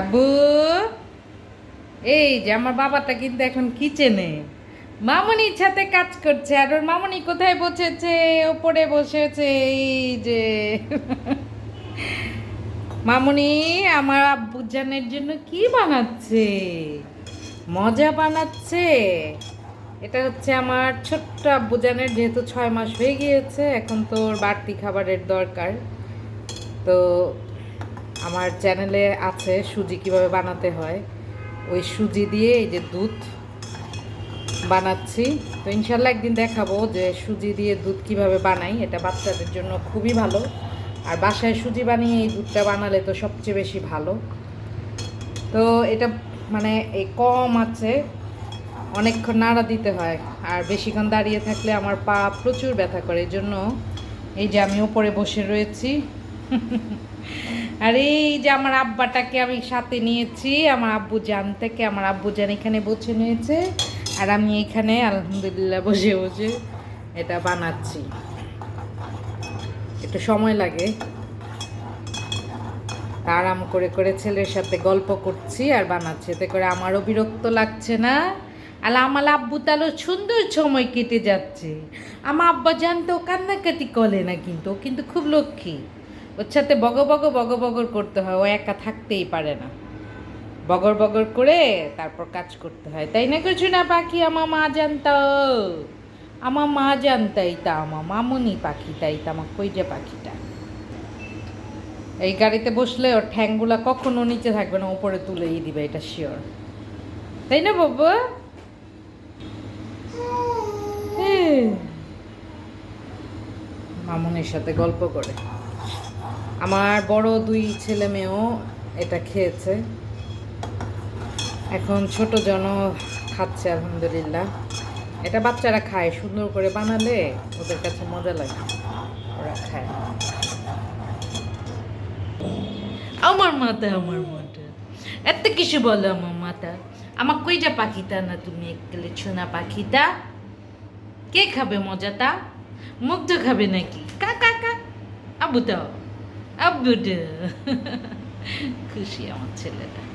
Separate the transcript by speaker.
Speaker 1: আব্বু? এই যে আমার বাবাটা কিন্তু এখন কিচেনে। মামনির সাথে কাজ করছে আর ওর মামনি কোথায় বসেছে? ওপরে বসেছে, এই যে। মামনি, আমার আব্বুজানের জন্য কি বানাচ্ছে? মজা বানাচ্ছে। এটা হচ্ছে আমার ছোট্ট আব্বুজানের, যেহেতু ছয় মাস হয়ে গিয়েছে, এখন তো ওর বাড়তি খাবারের দরকার। তো আমার চ্যানেলে আছে সুজি কীভাবে বানাতে হয়। ওই সুজি দিয়ে এই যে দুধ বানাচ্ছি। তো ইনশাল্লাহ একদিন দেখাবো যে সুজি দিয়ে দুধ কীভাবে বানাই, এটা বাচ্চাদের জন্য খুবই ভালো। আর বাসায় সুজি বানিয়ে এই দুধটা বানালে তো সবচেয়ে বেশি ভালো। তো এটা মানে এই কম আছে, অনেকক্ষণ নাড়া দিতে হয়। আর বেশিক্ষণ দাঁড়িয়ে থাকলে আমার পা প্রচুর ব্যথা করে। এই জন্য এই যে আমি ওপরে বসে রয়েছি আর এই যে আমার আব্বাটাকে আমি সাথে নিয়েছি, আমার আব্বু জান থেকে আমার আব্বু জান এখানে বসে নিয়েছে আর আমি এখানে, আলহামদুলিল্লাহ, বসে বসে এটা বানাচ্ছি। একটু সময় লাগে। আরাম করে করে ছেলের সাথে গল্প করছি আর বানাচ্ছি। এতে করে আমারও বিরক্ত লাগছে না। আর আমার আব্বু তাহলে সুন্দর সময় কেটে যাচ্ছে। আমার আব্বা জানতো কান্নাকাটি করে না কিন্তু কিন্তু খুব লক্ষ্মী। ওর সাথে বগ বগ বগ বগর করতে হয়, ও একা থাকতেই পারে না। বগর বগর করে তারপর কাজ করতে হয়। তাই না কিছু না পাখি? আমার মা জানতো আমার মা জানতাই তা আমার মামুনি পাখি, তাই তা আমার কই যে পাখিটা। এই গাড়িতে বসলে ওর ঠ্যাংগুলা কখনো নিচে থাকবে না, উপরে তুলেই দিবে, এটা শিওর তাই না বাবু? হ্যাঁ। মামুনির সাথে গল্প করে। আমার বড় দুই ছেলে মেয়েও এটা খেয়েছে। এখন ছোট জন খাচ্ছে, আলহামদুলিল্লাহ। এটা বাচ্চারা খায়, সুন্দর করে বানালে ওদের কাছে মজা লাগে, ওরা খায়। আমার মাথা আমার মাথা। এত কিছু বলো আমার মাথা। আমার কইটা পাখিটা না তুমি একলে ছোনা পাখিটা? কে খাবে মজাটা? মুগ্ধ খাবে নাকি? কা কা কা। আবু দাও আব্বু খুশি আমার ছেলেটা।